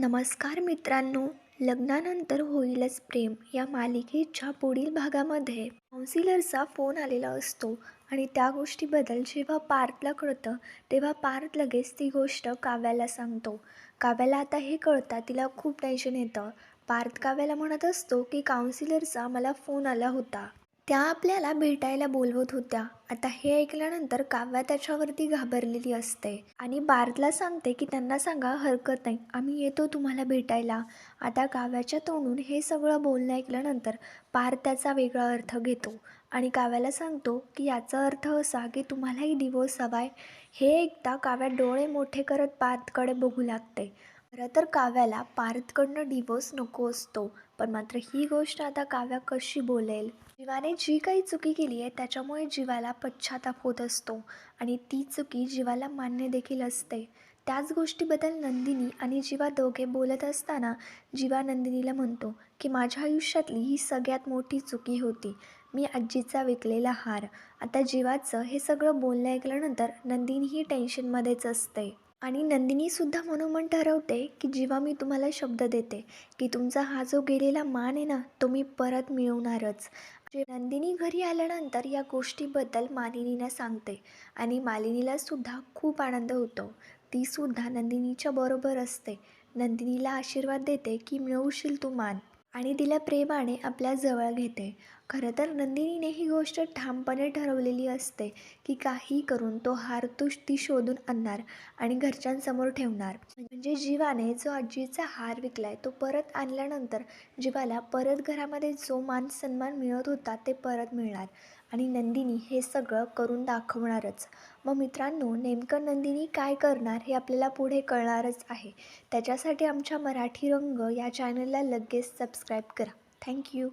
नमस्कार मित्रांनो लग्नानंतर होईलच प्रेम या मालिकेच्या पुढील भागामध्ये. काउन्सिलरचा फोन आलेला असतो आणि त्या गोष्टीबद्दल जेव्हा पार्थला कळतं तेव्हा पार्थ लगेच ती गोष्ट काव्याला सांगतो. काव्याला आता हे कळतं तिला खूप टेन्शन येतं. पार्थ काव्याला म्हणत असतो की काउन्सिलरचा मला फोन आला होता. त्या आपल्याला भेटायला बोलवत होत्या. आता हे ऐकल्यानंतर काव्या त्याच्यावरती घाबरलेली असते. आणि पार्थला सांगते की त्यांना सांगा हरकत नाही. आम्ही येतो तुम्हाला भेटायला. आता काव्याच्या तोंडून हे सगळं बोलणं ऐकल्यानंतर पार्थ त्याचा वेगळा अर्थ घेतो. आणि काव्याला सांगतो की याचा अर्थ असा की तुम्हालाही डिवोर्स हवा आहे हे ऐकता काव्या डोळे मोठे करत पार्थकडे बघू लागते. खरं तर काव्याला पार्थकडनं डिवोर्स नको असतो. पण मात्र ही गोष्ट आता काव्या कशी बोलेल? जीवाने जी काही चुकी केली आहे त्याच्यामुळे जीवाला पश्चाताप होत असतो आणि ती चुकी जीवाला मान्य देखील असते. त्याच गोष्टीबद्दल नंदिनी आणि जीवा दोघे बोलत असताना जीवा नंदिनीला म्हणतो की माझ्या आयुष्यातली ही सगळ्यात मोठी चुकी होती. मी आजीचा विकलेला हार. आता जीवाचं हे सगळं बोलणं ऐकल्यानंतर नंदिनी ही टेन्शनमध्येच असते. आणि नंदिनीसुद्धा मनोमन ठरवते की जेव्हा मी तुम्हाला शब्द देते की तुमचा हा जो गेलेला मान आहे ना तो मी परत मिळवणारच. नंदिनी घरी आल्यानंतर या गोष्टीबद्दल मालिनीला सांगते आणि मालिनीलासुद्धा खूप आनंद होतो. तीसुद्धा नंदिनीच्या बरोबर असते. नंदिनीला आशीर्वाद देते की मिळवशील तू मान. आणि तिला प्रेमाने आपल्या जवळ घेते. खरं तर नंदिनीने ही गोष्ट ठामपणे ठरवलेली असते की काही करून तो हार तू ती शोधून आणणार आणि घरच्यांसमोर ठेवणार. म्हणजे जीवाने जो आजीचा हार विकलाय तो परत आणल्यानंतर जीवाला परत घरामध्ये जो मान सन्मान मिळत होता ते परत मिळणार. आणि नंदिनी हे सगळं करून दाखवणारच. मग मित्रांनो नेमकं नंदिनी काय करणार हे आपल्याला पुढे कळणारच आहे. त्याच्यासाठी आमच्या मराठी रंग या चॅनलला लगेच सबस्क्राईब करा. थँक्यू